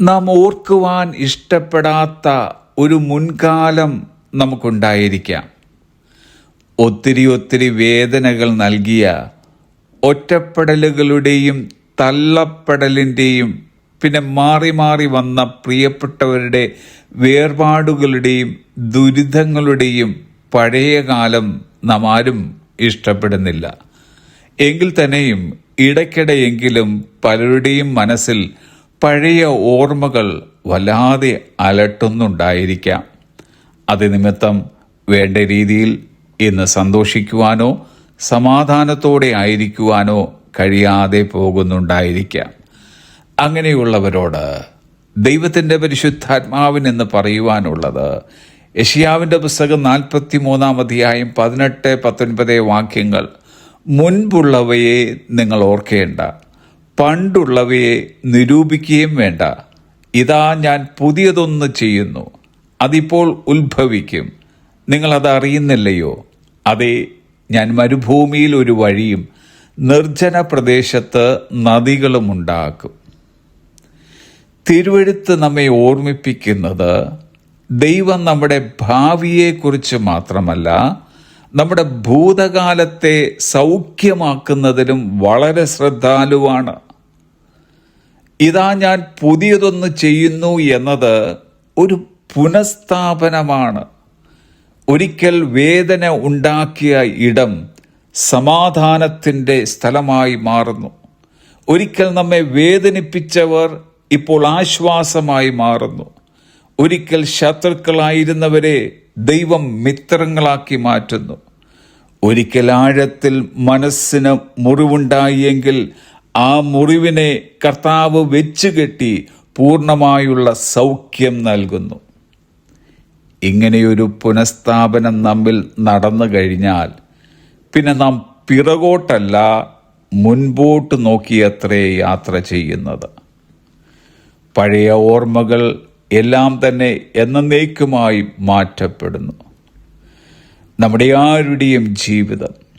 നാം ഓർക്കുവാൻ ഇഷ്ടപ്പെടാത്ത ഒരു മുൻകാലം നമുക്കുണ്ടായിരിക്കാം. ഒത്തിരി ഒത്തിരി വേദനകൾ നൽകിയ ഒറ്റപ്പെടലുകളുടെയും തള്ളപ്പെടലിന്റെയും പിന്നെ മാറി മാറി വന്ന പ്രിയപ്പെട്ടവരുടെ വേർപാടുകളുടെയും ദുരിതങ്ങളുടെയും പഴയ കാലം നാം ആരും ഇഷ്ടപ്പെടുന്നില്ല. എങ്കിൽ തന്നെയും ഇടയ്ക്കിടെയെങ്കിലും പലരുടെയും മനസ്സിൽ പഴയ ഓർമ്മകൾ വല്ലാതെ അലട്ടുന്നുണ്ടായിരിക്കാം. അത് നിമിത്തം വേണ്ട രീതിയിൽ ഇന്ന് സന്തോഷിക്കുവാനോ സമാധാനത്തോടെ ആയിരിക്കുവാനോ കഴിയാതെ പോകുന്നുണ്ടായിരിക്കാം. അങ്ങനെയുള്ളവരോട് ദൈവത്തിന്റെ പരിശുദ്ധാത്മാവിനെന്ന് പറയുവാനുള്ളത് യഷിയാവിന്റെ പുസ്തകം നാൽപ്പത്തി മൂന്നാം അധ്യായം പതിനെട്ട് പത്തൊൻപത് വാക്യങ്ങൾ മുൻപുള്ളവയെ നിങ്ങൾ ഓർക്കേണ്ട. പണ്ടുള്ളവയെ നിരൂപിക്കുകയും വേണ്ട. ഇതാ ഞാൻ പുതിയതൊന്ന് ചെയ്യുന്നു. അതിപ്പോൾ ഉത്ഭവിക്കും. നിങ്ങളത് അറിയുന്നില്ലയോ? അതെ ഞാൻ മരുഭൂമിയിൽ ഒരു വഴിയും നിർജന പ്രദേശത്ത് നദികളും ഉണ്ടാക്കും. തിരുവഴുത്ത് നമ്മെ ഓർമ്മിപ്പിക്കുന്നത് ദൈവം നമ്മുടെ ഭാവിയെക്കുറിച്ച് മാത്രമല്ല നമ്മുടെ ഭൂതകാലത്തെ സൗഖ്യമാക്കുന്നതിലും വളരെ ശ്രദ്ധാലുവാണ്. ഇതാ ഞാൻ പുതിയതൊന്ന് ചെയ്യുന്നു എന്നത് ഒരു പുനഃസ്ഥാപനമാണ്. ഒരിക്കൽ വേദന ഉണ്ടാക്കിയ ഇടം സമാധാനത്തിന്റെ സ്ഥലമായി മാറുന്നു. ഒരിക്കൽ നമ്മെ വേദനിപ്പിച്ചവർ ഇപ്പോൾ ആശ്വാസമായി മാറുന്നു. ഒരിക്കൽ ശത്രുക്കളായിരുന്നവരെ ദൈവം മിത്രങ്ങളാക്കി മാറ്റുന്നു. ഒരിക്കൽ ആഴത്തിൽ മനസ്സിന് മുറിവുണ്ടായെങ്കിൽ ആ മുറിവിനെ കർത്താവ് വെച്ചുകെട്ടി പൂർണമായുള്ള സൗഖ്യം നൽകുന്നു. ഇങ്ങനെയൊരു പുനഃസ്ഥാപനം നമ്മിൽ നടന്നു കഴിഞ്ഞാൽ പിന്നെ നാം പിറകോട്ടല്ല മുൻപോട്ട് നോക്കിയത്രേ യാത്ര ചെയ്യുന്നത്. പഴയ ഓർമ്മകൾ എല്ലാം തന്നെ എന്നേക്കുമായി മാറ്റപ്പെടുന്നു. നമ്മുടെ ആരുടെയും ജീവിതം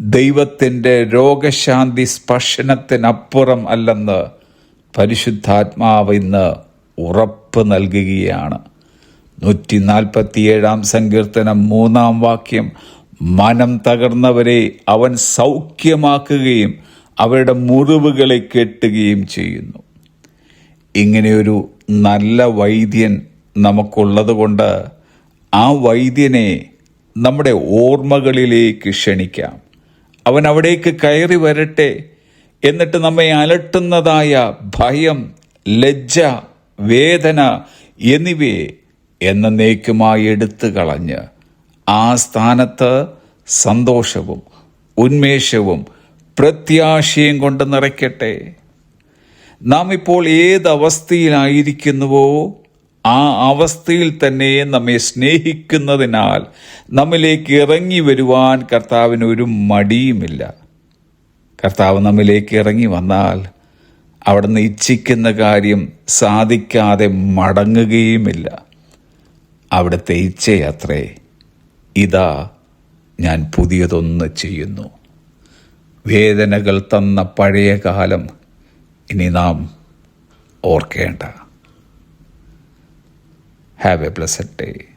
ദൈവത്തിന്റെ രോഗശാന്തി സ്പർശനത്തിനപ്പുറം അല്ലെന്ന് പരിശുദ്ധാത്മാവ് ഇന്ന് ഉറപ്പ് നൽകുകയാണ്. നൂറ്റി നാൽപ്പത്തിയേഴാം സങ്കീർത്തനം മൂന്നാം വാക്യം മനം തകർന്നവരെ അവൻ സൗഖ്യമാക്കുകയും അവരുടെ മുറിവുകളെ കെട്ടുകയും ചെയ്യുന്നു. ഇങ്ങനെയൊരു നല്ല വൈദ്യൻ നമുക്കുള്ളത് കൊണ്ട് ആ വൈദ്യനെ നമ്മുടെ ഓർമ്മകളിലേക്ക് ക്ഷണിക്കാം. അവൻ അവിടേക്ക് കയറി വരട്ടെ എന്നിട്ട് നമ്മെ അലട്ടുന്നതായ ഭയം ലജ്ജ വേദന എന്നിവയെ എന്നേക്കുമായി എടുത്തു കളഞ്ഞ് ആ സ്ഥാനത്ത് സന്തോഷവും ഉന്മേഷവും പ്രത്യാശയും കൊണ്ട് നിറയ്ക്കട്ടെ. നാം ഇപ്പോൾ ഏതവസ്ഥയിലായിരിക്കുന്നുവോ ആ അവസ്ഥയിൽ തന്നെ നമ്മെ സ്നേഹിക്കുന്നതിനാൽ നമ്മിലേക്ക് ഇറങ്ങി വരുവാൻ കർത്താവിന് ഒരു മടിയുമില്ല. കർത്താവ് നമ്മിലേക്ക് ഇറങ്ങി വന്നാൽ അവിടുന്ന് ഇച്ഛിക്കുന്ന കാര്യം സാധിക്കാതെ മടങ്ങുകയുമില്ല. അവിടുത്തെ ഇച്ഛയത്രേ ഇതാ ഞാൻ പുതിയതൊന്ന് ചെയ്യുന്നു. വേദനകൾ തന്ന പഴയ കാലം ഇനി നാം ഓർക്കേണ്ട. Have a blessed day.